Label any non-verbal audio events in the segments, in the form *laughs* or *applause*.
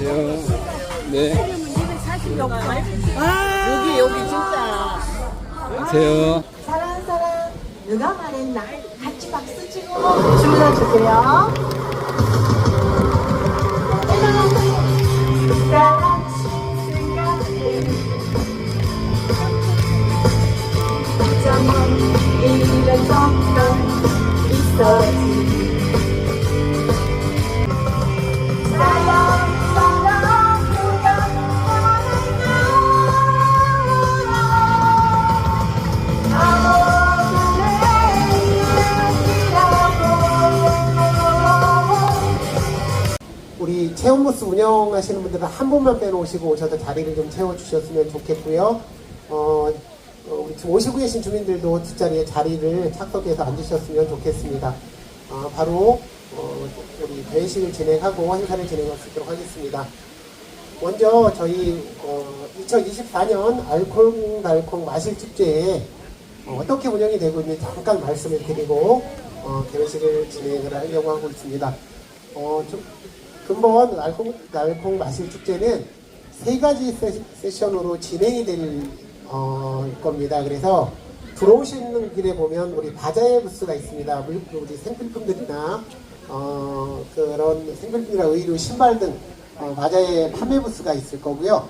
안녕하세요. 네, 여기 여기 진짜 안녕하세요. 사랑하는 사람 누가 말했나 같이 박수 치고 불러주세요 사랑 생각해 점은 이런 정도 있었지 우리 체험부스 운영하시는 분들은 한 분만 빼놓으시고 오셔서 자리를 좀 채워주셨으면 좋겠고요. 어, 어, 우리 지금 오시고 계신 주민들도 뒷자리에 자리를 착석해서 앉으셨으면 좋겠습니다. 어, 바로 어, 우리 대회식을 진행하고 행사를 진행할 수 있도록 하겠습니다. 먼저 저희 어, 2024년 알콩달콩 마실 축제에 어, 떻게 운영이 되고 있는지 잠깐 말씀을 드리고 어, 개회식을 진행을 하려고 하고 있습니다. 어, 좀, 근본 알콩, 알콩 마실 축제는 세 가지 세, 세션으로 진행이 될 어, 겁니다. 그래서 들어오시는 길에 보면 우리 바자회 부스가 있습니다. 물- 우리 생필품들이나 어, 그런 생필품이나 의류, 신발 등 어, 바자회 판매 부스가 있을 거고요.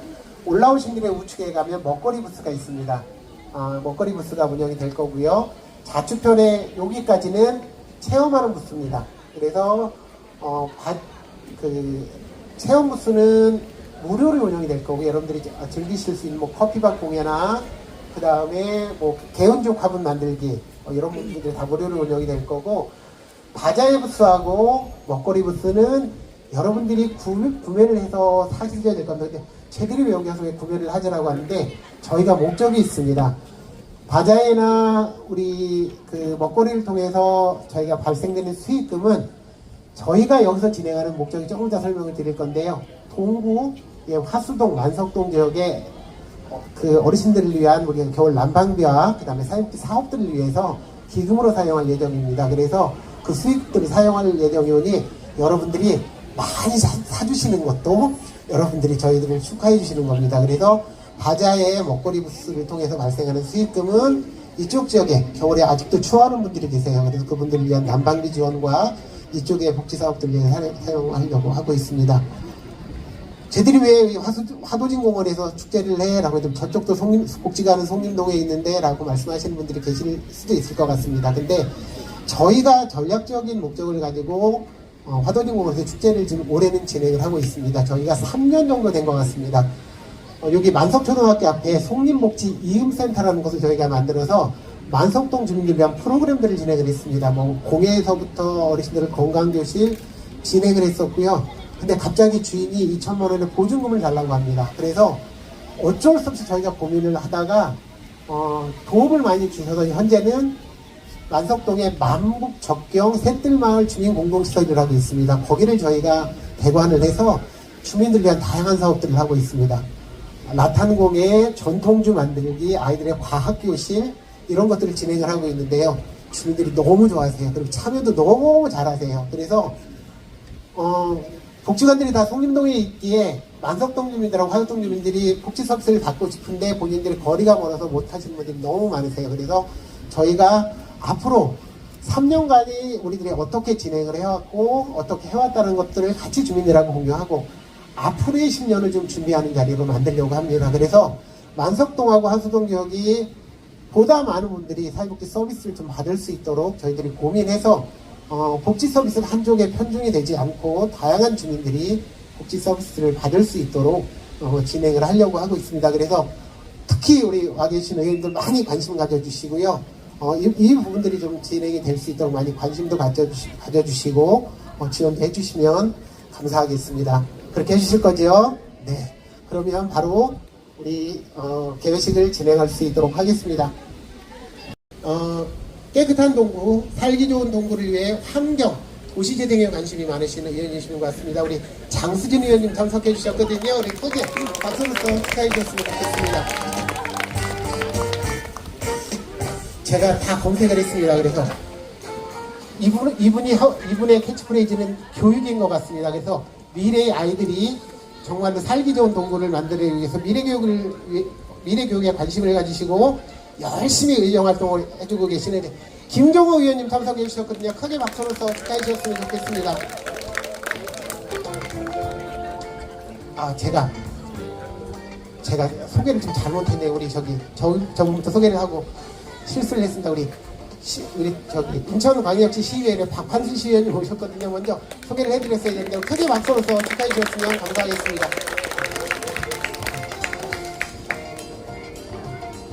올라오신 길에 우측에 가면 먹거리 부스가 있습니다. 어, 먹거리 부스가 운영이 될 거고요. 좌측편에 여기까지는 체험하는 부스입니다. 그래서 어, 바- 그 체험 부스는 무료로 운영이 될 거고 여러분들이 즐기실 수 있는 뭐 커피밥 공예나 그 다음에 뭐 개운족 화분 만들기 어, 이런 분들이 다 무료로 운영이 될 거고 바자회 부스하고 먹거리 부스는 여러분들이 구매, 구매를 해서 사시셔야 될 쟤들이 왜 여기 와서 왜 구매를 하자라고 하는데 저희가 목적이 있습니다. 바자회나 우리 그 먹거리를 통해서 저희가 발생되는 수익금은 저희가 여기서 진행하는 목적이 조금 이따 설명을 드릴 건데요. 동구 예, 화수동 만석동 지역에 어, 그 어르신들을 위한 우리 겨울 난방비와 그 다음에 사육지 사업들을 위해서 기금으로 사용할 예정입니다. 그래서 그 수익들을 사용할 예정이오니 여러분들이 많이 사, 사주시는 것도 여러분들이 저희들을 축하해 주시는 겁니다. 그래서 바자의 먹거리 부스를 통해서 발생하는 수익금은 이쪽 지역에 겨울에 아직도 추워하는 분들이 계세요. 그래서 그분들을 위한 난방비 지원과 이쪽의 복지 사업들을 위해 사- 사용하려고 하고 있습니다. 쟤들이 왜 화도진 공원에서 축제를 해? 라고 해도 저쪽도 송림, 하는 송림동에 있는데? 라고 말씀하시는 분들이 계실 수도 있을 것 같습니다. 근데 저희가 전략적인 목적을 가지고 어, 화도진 공원에서 축제를 지금 올해는 진행을 하고 있습니다. 저희가 3년 정도 된 것 같습니다. 어, 여기 만석초등학교 앞에 송림복지 이음센터라는 곳을 저희가 만들어서 만석동 주민들 위한 프로그램들을 진행을 했습니다. 뭐 공예에서부터 어르신들 건강교실 진행을 했었고요. 근데 갑자기 주인이 2천만 원의 보증금을 달라고 합니다. 그래서 어쩔 수 없이 저희가 고민을 하다가 어, 도움을 많이 주셔서 현재는 만석동에 만북 적경 셋들마을 주민 공동시설이라고 있습니다. 거기를 저희가 대관을 해서 주민들 위한 다양한 사업들을 하고 있습니다. 라탄공예, 전통주 만들기, 아이들의 과학교실 이런 것들을 진행을 하고 있는데요. 주민들이 너무 좋아하세요. 그리고 참여도 너무 잘하세요. 그래서 어, 복지관들이 다 송림동에 있기에 만석동 주민들하고 화덕동 주민들이 복지 서비스를 받고 싶은데 본인들이 거리가 멀어서 못 하시는 분들이 너무 많으세요. 그래서 저희가 앞으로 3년간이 우리들이 어떻게 진행을 해왔고 어떻게 해왔다는 것들을 같이 주민들하고 공유하고 앞으로의 10년을 좀 준비하는 자리로 만들려고 합니다. 그래서 만석동하고 한수동 지역이 보다 많은 분들이 사회복지 서비스를 좀 받을 수 있도록 저희들이 고민해서 어, 복지 서비스가 한쪽에 편중이 되지 않고 다양한 주민들이 복지 서비스를 받을 수 있도록 어, 진행을 하려고 하고 있습니다. 그래서 특히 우리 와 계신 의원님들 많이 관심 가져주시고요. 어, 이, 이 부분들이 좀 진행이 될 수 있도록 많이 관심도 가져주시, 가져주시고 어, 지원도 해주시면 감사하겠습니다. 그렇게 해주실 거죠? 네. 그러면 바로 우리 어, 개회식을 진행할 수 있도록 하겠습니다. 어, 깨끗한 동구, 살기 좋은 동구를 위해 환경, 도시재생에 관심이 많으시는 의원님이신 것 같습니다. 우리 장수진 의원님 참석해 주셨거든요. 우리 크게 박수로서 축하해 주셨으면 좋겠습니다. 제가 다 검색을 했습니다. 그래서 이분, 이분이, 하- 이분의 캐치프레이즈는 교육인 것 같습니다. 그래서 미래의 아이들이 정말로 살기 좋은 동굴을 만들기 위해서 미래교육을 위- 미래교육에 관심을 가지시고 열심히 의정 활동을 해주고 계시는 김종호 의원님 참석해 주셨거든요. 크게 박수로서 축하해 주셨으면 좋겠습니다. 아 제가 제가 소개를 좀 잘못했네요. 우리 저기 저 저분부터 소개를 하고 실수를 했습니다. 우리 시, 우리 저기 인천광역시 시의회에 박판순 시의원님 오셨거든요. 먼저 소개를 해드렸어야 되는데 크게 박수로서 축하해 주셨으면 감사하겠습니다.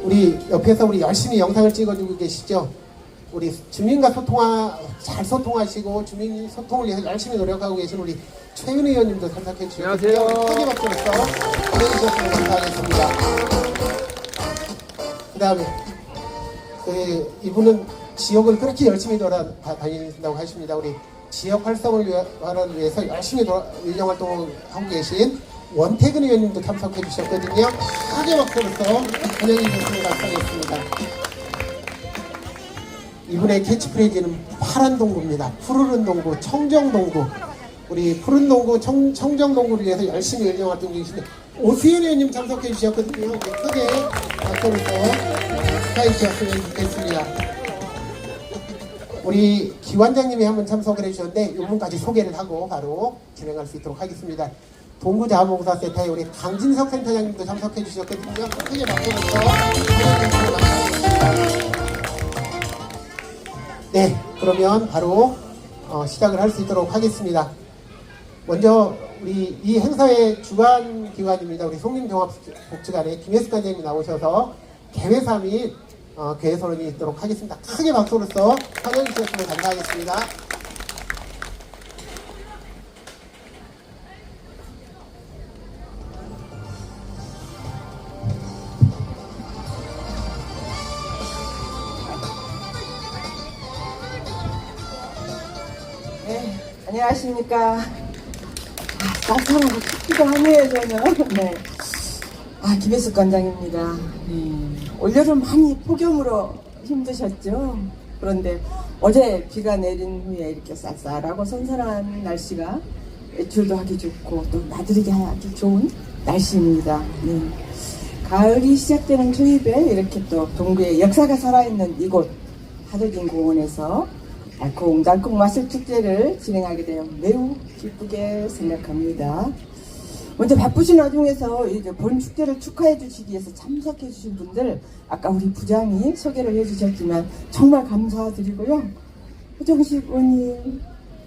우리 옆에서 우리 열심히 영상을 찍어주고 계시죠. 우리 주민과 소통하 잘 소통하시고 주민 소통을 위해서 열심히 노력하고 계신 우리 최윤 의원님도 참석해. 안녕하세요. 크게 박수로서 보내 주셨으면 감사하겠습니다. 그 다음에 그 이분은 지역을 그렇게 열심히 돌아 다닌다고 하십니다. 우리 지역 활성을 위하- 위해서 열심히 돌아, 활동을 하고 계신 원태근 의원님도 참석해 주셨거든요. 크게 박수로서 환영해 주셨으면 감사하겠습니다. 이분의 캐치프레이즈는 파란 동구입니다. 푸르른 동구, 청정 동구. 우리 푸른 동구, 청, 청정 동구를 위해서 열심히 의정 활동 중이신데 오수연 의원님 참석해 주셨거든요. 크게 박수로서 축하해 주셨으면 좋겠습니다. 우리 기관장님이 한번 참석을 해주셨는데 이분까지 소개를 하고 바로 진행할 수 있도록 하겠습니다. 동구자원봉사센터의 우리 강진석 센터장님도 참석해 주셨거든요. 크게 박수로서 네, 그러면 바로 어, 시작을 할 수 있도록 하겠습니다. 먼저 우리 이 행사의 주관 기관입니다. 우리 송림종합복지관의 김혜숙 관장님이 나오셔서 개회사 및 어, 선언이 있도록 하겠습니다. 크게 박수로서 환영해 주셨으면 감사하겠습니다. 네, 안녕하십니까. 아, 깜깜하고 춥기도 하네요, 저는. 네. 아, 김혜숙 관장입니다. 네. 올여름 많이 폭염으로 힘드셨죠? 그런데 어제 비가 내린 후에 이렇게 쌀쌀하고 선선한 날씨가 외출도 하기 좋고 또 나들이기 하기 좋은 날씨입니다. 네. 가을이 시작되는 초입에 이렇게 또 동구의 역사가 살아있는 이곳 하덕인 공원에서 달콩달콩 마술 축제를 진행하게 되어 매우 기쁘게 생각합니다. 먼저 바쁘신 와중에서 이제 본 축제를 축하해 주시기 위해서 참석해 주신 분들 아까 우리 부장이 소개를 해 주셨지만 정말 감사드리고요. 호정식 의원님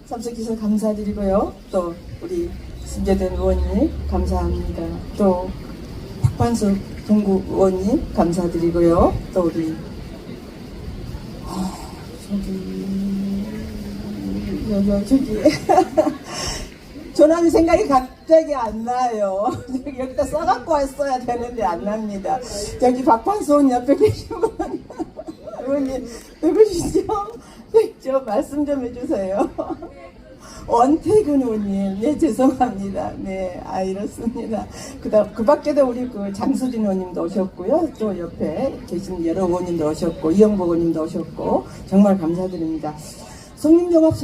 참석해 주셔서 감사드리고요. 또 우리 신재된 의원님 감사합니다. 또 박반수 동구 의원님 감사드리고요. 또 우리 아, 저기 여기 저기 *laughs* 전화는 생각이 갑자기 안 나요. *laughs* 여기다 써갖고 왔어야 되는데 안 납니다. 저기 박판수원 옆에 계신 분 *laughs* 의원님 누구시죠? *laughs* 네, 저 말씀 좀 해주세요. 원태근 의원님, 네 죄송합니다. 네, 아 이렇습니다. 그다음 그 밖에도 우리 그 장수진 의원님도 오셨고요. 또 옆에 계신 여러 의원님도 오셨고 이영복 의원님도 오셨고 정말 감사드립니다. 성림종합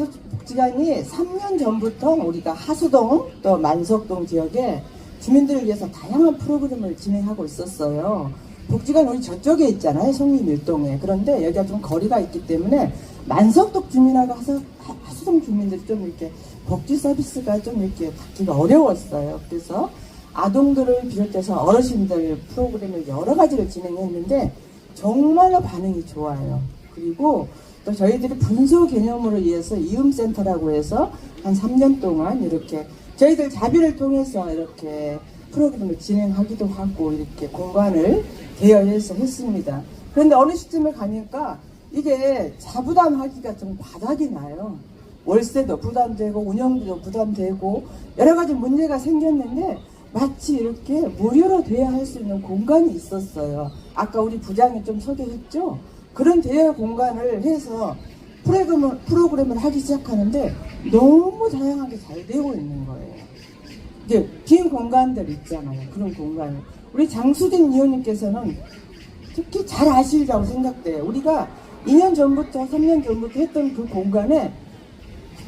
복지관이 3년 전부터 우리가 하수동 또 만석동 지역에 주민들을 위해서 다양한 프로그램을 진행하고 있었어요. 복지관 우리 저쪽에 있잖아요. 일동에. 그런데 여기가 좀 거리가 있기 때문에 만석동 주민하고 하수, 하- 하수동 주민들이 좀 이렇게 복지 서비스가 좀 이렇게 받기가 어려웠어요. 그래서 아동들을 비롯해서 어르신들 프로그램을 여러 가지를 진행했는데 정말로 반응이 좋아요. 그리고 또 저희들이 분소 개념으로 위해서 이음센터라고 해서 한 3년 동안 이렇게 저희들 자비를 통해서 이렇게 프로그램을 진행하기도 하고 이렇게 공간을 대여해서 했습니다. 그런데 어느 시점에 가니까 이게 자부담하기가 좀 바닥이 나요. 월세도 부담되고 운영비도 부담되고 여러 가지 문제가 생겼는데 마치 이렇게 무료로 대여할 수 있는 공간이 있었어요. 아까 우리 부장이 좀 소개했죠. 그런 대여 공간을 해서 프로그램을, 프로그램을 하기 시작하는데 너무 다양하게 잘 되고 있는 거예요. 이제 빈 공간들 있잖아요. 그런 공간을. 우리 장수진 위원님께서는 특히 잘 아시리라고 생각돼요. 우리가 2년 전부터 3년 전부터 했던 그 공간에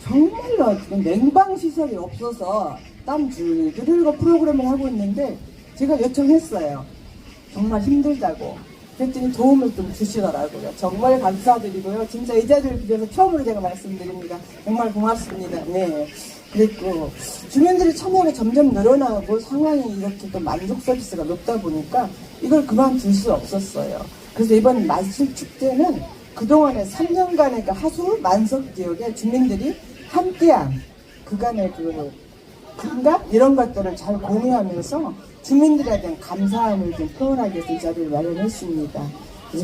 정말로 냉방 시설이 없어서 땀 줄줄 흘리고 프로그램을 하고 있는데 제가 요청했어요. 정말 힘들다고. 그랬더니 도움을 좀 주시더라고요. 정말 감사드리고요. 진짜 이 자리를 빌어서 처음으로 제가 말씀드립니다. 정말 고맙습니다. 네. 그랬고, 주민들의 참여가 점점 늘어나고 상황이 이렇게 또 만족 서비스가 높다 보니까 이걸 그만둘 수 없었어요. 그래서 이번 만식 축제는 그동안에 3년간의 그 하수 만석 지역의 주민들이 함께한 그간의 그 감각 이런 것들을 잘 공유하면서 주민들에 대한 감사함을 좀 표현하기 위해서 이 자리를 마련했습니다.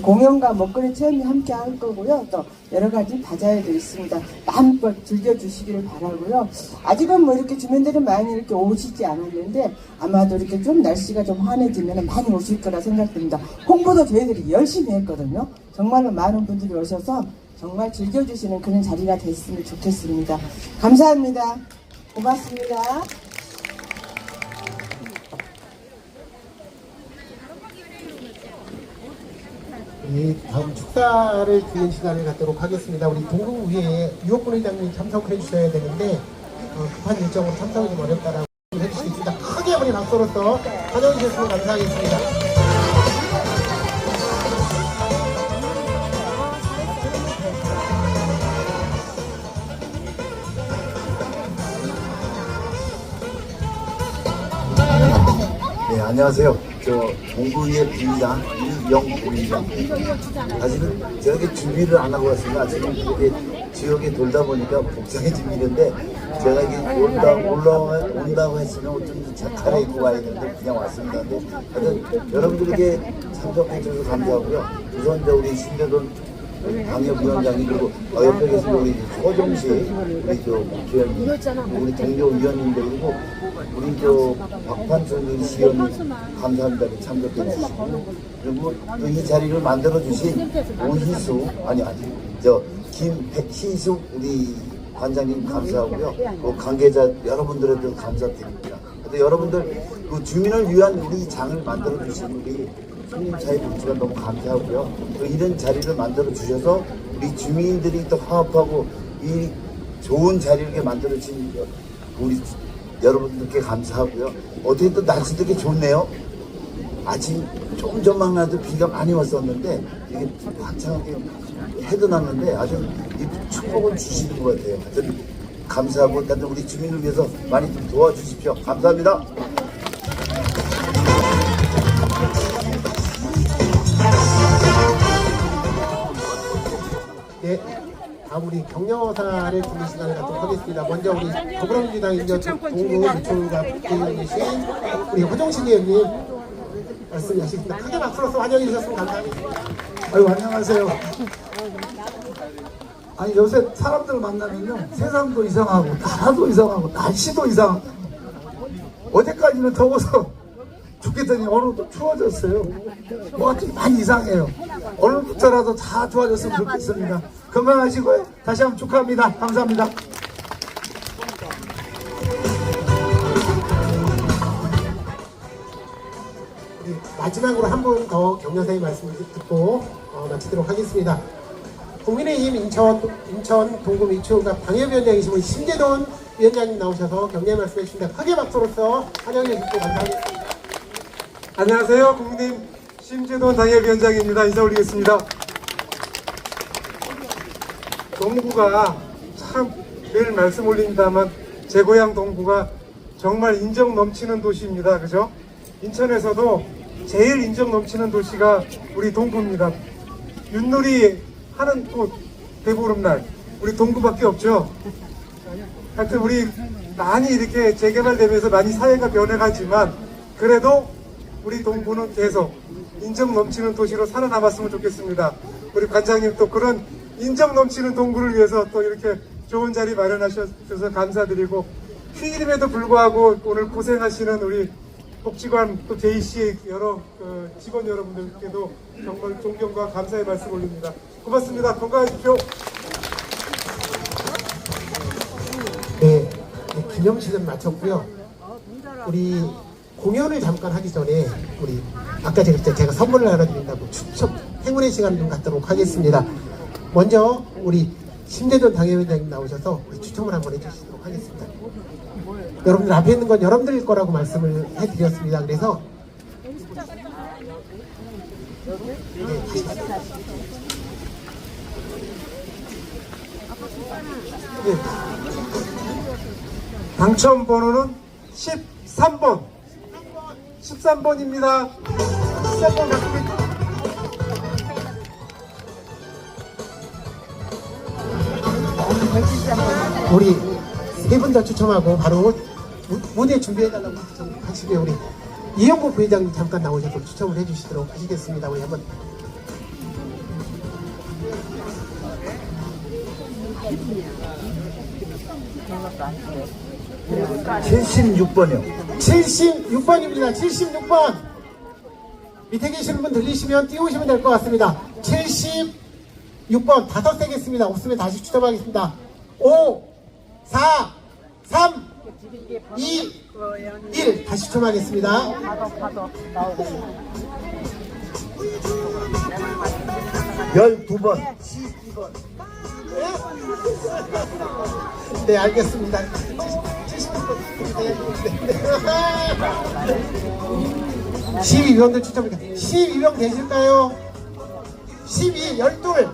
공연과 먹거리 체험이 함께 할 거고요. 또 여러 가지 다자회도 있습니다. 마음껏 즐겨주시기를 바라고요. 아직은 뭐 이렇게 주민들이 많이 이렇게 오시지 않았는데 아마도 이렇게 좀 날씨가 좀 환해지면 많이 오실 거라 생각됩니다. 홍보도 저희들이 열심히 했거든요. 정말로 많은 분들이 오셔서 정말 즐겨주시는 그런 자리가 됐으면 좋겠습니다. 감사합니다. 고맙습니다. 이 다음 축사를 드리는 시간을 갖도록 하겠습니다. 우리 동국위에 유옥분 회장님 참석해 주셔야 되는데 어, 급한 일정으로 참석이 좀 어렵다라고 해주시겠습니다. 크게 우리 박수로서 환영해 주셨으면 감사하겠습니다. 안녕하세요. 저 동구의 부의장 이영부의장. 사실은 제가 이렇게 준비를 안 하고 왔습니다. 지금 이렇게 지역에 돌다 보니까 복장해지고 있는데 제가 이게 올라 올라 온다고 했으면 좀 차례 입고 와야 되는데 그냥 왔습니다. 근데 하여튼 여러분들에게 참석해 주셔서 감사하고요. 우선 이제 우리 신대돈 방역위원장이 그리고 어, 옆에 계신 우리 서정식 우리 저 국회의원님 우리 동료 위원님들 그리고 우리 저 박판순 우리 시의원님 감사합니다. 참석해 주시고. 그리고 또이 자리를 만들어 주신 오희수 아니 아니 저 김희숙 우리 관장님 감사하고요. 또 관계자 여러분들에도 감사드립니다. 근데 여러분들 그 주민을 위한 우리 장을 만들어 주신 우리 손님차의 복지가 너무 감사하고요. 또 이런 자리를 만들어 주셔서 우리 주민들이 또 화합하고 이 좋은 자리를 만들어 주신 우리 여러분들께 감사하고요. 어떻게 또 날씨도 이렇게 좋네요. 아침 조금 전만 해도 비가 많이 왔었는데 이게 화창하게 해도 났는데 아주 이 축복을 주시는 것 같아요. 하여튼 감사하고 다들 우리 주민을 위해서 많이 좀 도와주십시오. 감사합니다. 네. 다음 우리 격려사를 드리는 시간을 갖도록 하겠습니다. 먼저 우리 더불어민주당 유초가 국회의원 계신 우리 허정식 의원님 말씀하시겠습니다. 크게 박수로서 환영해 주셨으면 감사하겠습니다. 아유 안녕하세요. 아니 요새 사람들 만나면요 세상도 이상하고 나라도 이상하고 날씨도 이상. 어제까지는 더워서 죽겠더니 오늘도 추워졌어요. 뭐가 좀 많이 이상해요. 오늘부터라도 다 좋아졌으면 좋겠습니다. 건강하시고요. 다시 한번 축하합니다. 감사합니다. 마지막으로 한분더 격려사의 말씀을 듣고 어, 마치도록 하겠습니다. 국민의힘 인천 인천 동구 미추가 방역위원장이신 우리 신재돈 위원장님 나오셔서 격려 말씀해 주십니다. 크게 박수로서 환영해 주시고 감사하겠습니다. 안녕하세요. 국민의힘 심재돈 당협위원장입니다. 인사 올리겠습니다. 동구가 참늘 말씀 올립니다만 제 고향 동구가 정말 인정 넘치는 도시입니다. 그죠? 인천에서도 제일 인정 넘치는 도시가 우리 동구입니다. 윷놀이 하는 곳 대보름날 우리 동구밖에 없죠. 하여튼 우리 많이 이렇게 재개발되면서 많이 사회가 변해가지만 그래도 우리 동구는 계속 인정 넘치는 도시로 살아남았으면 좋겠습니다. 우리 관장님 또 그런 인정 넘치는 동구를 위해서 또 이렇게 좋은 자리 마련하셔서 감사드리고 휴일임에도 불구하고 오늘 고생하시는 우리 복지관 또 JC 여러 그 직원 여러분들께도 정말 존경과 감사의 말씀 올립니다. 고맙습니다. 건강하십시오. 네, 네, 기념식은 마쳤고요. 우리 공연을 잠깐 하기 전에 우리 아까 제가, 제가 선물을 하나 드린다고 추첨 행운의 시간 좀 갖도록 하겠습니다. 먼저 우리 심대돈 당협위원장님 나오셔서 우리 추첨을 한번 해주시도록 하겠습니다. 여러분들 앞에 있는 건 여러분들 거라고 말씀을 해드렸습니다. 그래서 네, 다시 예. 당첨 번호는 13번. 13번입니다. 13번 갖고 우리 세분더 추첨하고 바로 무- 무대 준비해달라고 하시게 우리 이영국 부회장님 잠깐 나오셔서 추첨을 해주시도록 하시겠습니다. 우리 한번 76번이요. 76번입니다. 76번. 밑에 계시는 분 들리시면 띄우시면 될 것 같습니다. 76번 다섯 세겠습니다. 없으면 다시 추첨하겠습니다. 5, 4, 3, 2, 1 다시 추첨하겠습니다. 열두 번 네, 알겠습니다. 12명들 추첨합니다. 12명 되실까요? 12, 12.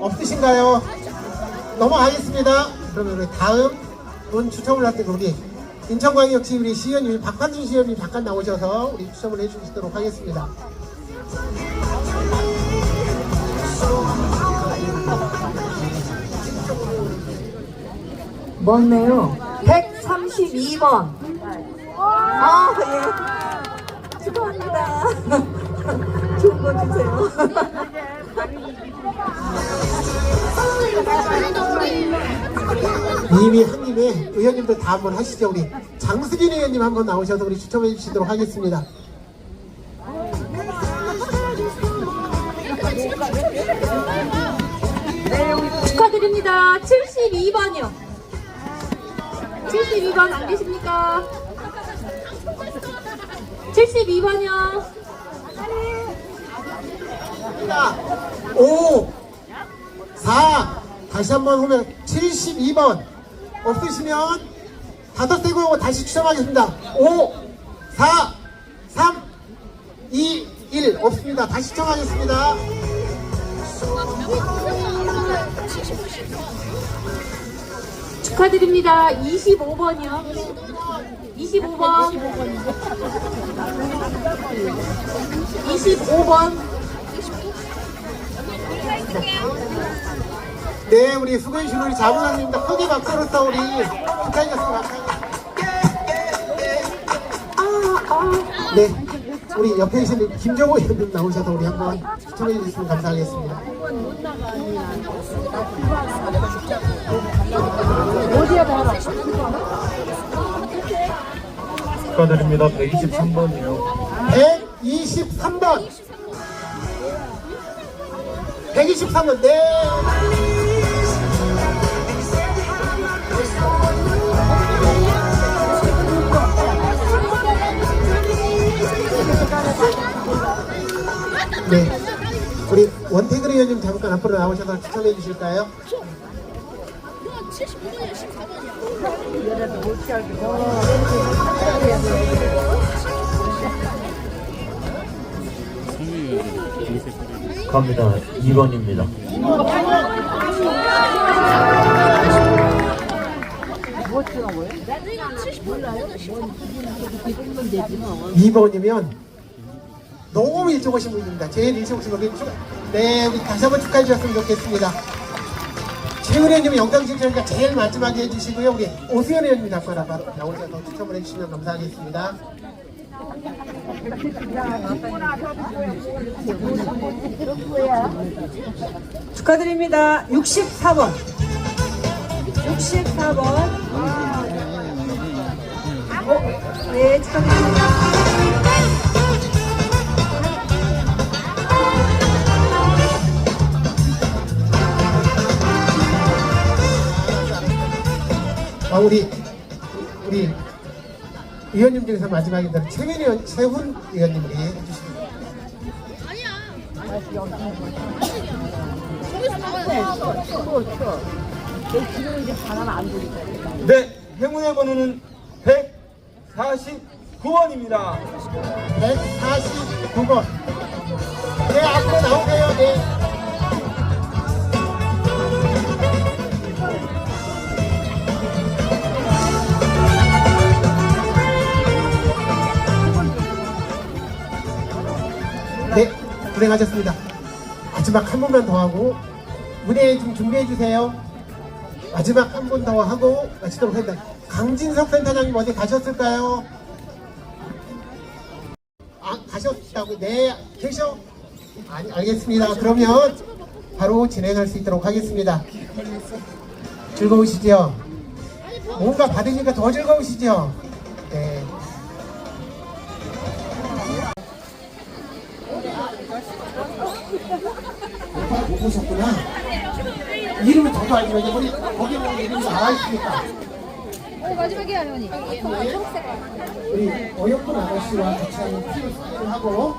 없으신가요? 넘어가겠습니다. 그러면 다음 분 추첨을 할 때 우리 인천광역시 우리 시의원님 박환준 시의원님 잠깐 나오셔서 우리 추첨을 해주시도록 하겠습니다. 뭐네요? 132번. 아, 예. 축하합니다. *laughs* 좋은 거 주세요. *laughs* 이미 한 입에 의원님들 다 한번 하시죠. 우리 장수진 의원님 한번 나오셔서 우리 추첨해 주시도록 하겠습니다. 축하드립니다. 72번이요. 72번 안 계십니까? 72번이요. 5, 4, 다시 한번 보면 72번 없으시면 다섯 세고 다시 추첨하겠습니다. 5, 4, 3, 2, 1 없습니다. 다시 추첨하겠습니다. 축하드립니다. 25번이요. 25번. 25번. 네, 우리 수건실 우리 자문사님입니다. 크게 박수로서 우리 축하드렸습니다. 네, 우리 옆에 계신 김정호 의원님 나오셔서 우리 한번 추천해 주시면 감사하겠습니다. 축하드립니다. 123번이요. 123번. 123번, 네. 네. 우리 원태근 의원님 잠깐 앞으로 나오셔서 추천해 주실까요? 갑니다. 2번입니다. 이번이면 너무 일찍 오신 분입니다. 제일 일찍 오신 축- 네, 다시 한번 축하해 주셨으면 좋겠습니다. 최은 의원님 영상 신청이니까 제일 마지막에 해주시고요. 우리 오수연 의원님 잠깐 아까 나오셔서 추첨을 해주시면 감사하겠습니다. 축하드립니다. 64번. 64번. 어, 네, 축하드립니다. 아, 우리, 우리 의원님 중에서 마지막에 최민 의원, 최훈 의원님 우리 해주시면 네, 행운의 번호는 149번입니다. 149번. 네, 앞으로 나오세요. 네. 고생하셨습니다. 마지막 한 번만 더 하고 무대 좀 준비해 주세요. 마지막 한번더 하고 마치도록 하겠습니다. 강진석 센터장님 어디 가셨을까요? 아, 가셨다고? 네, 계셔? 아니, 알겠습니다. 그러면 바로 진행할 수 있도록 하겠습니다. 즐거우시죠? 뭔가 받으니까 더 즐거우시죠? 보셨구나. 이름을 저도 알지 마. 우리 거기 보면 이름이 나와 있으니까. 마지막에 할머니. 우리 어여쁜 아가씨와 같이 하는 피를 하고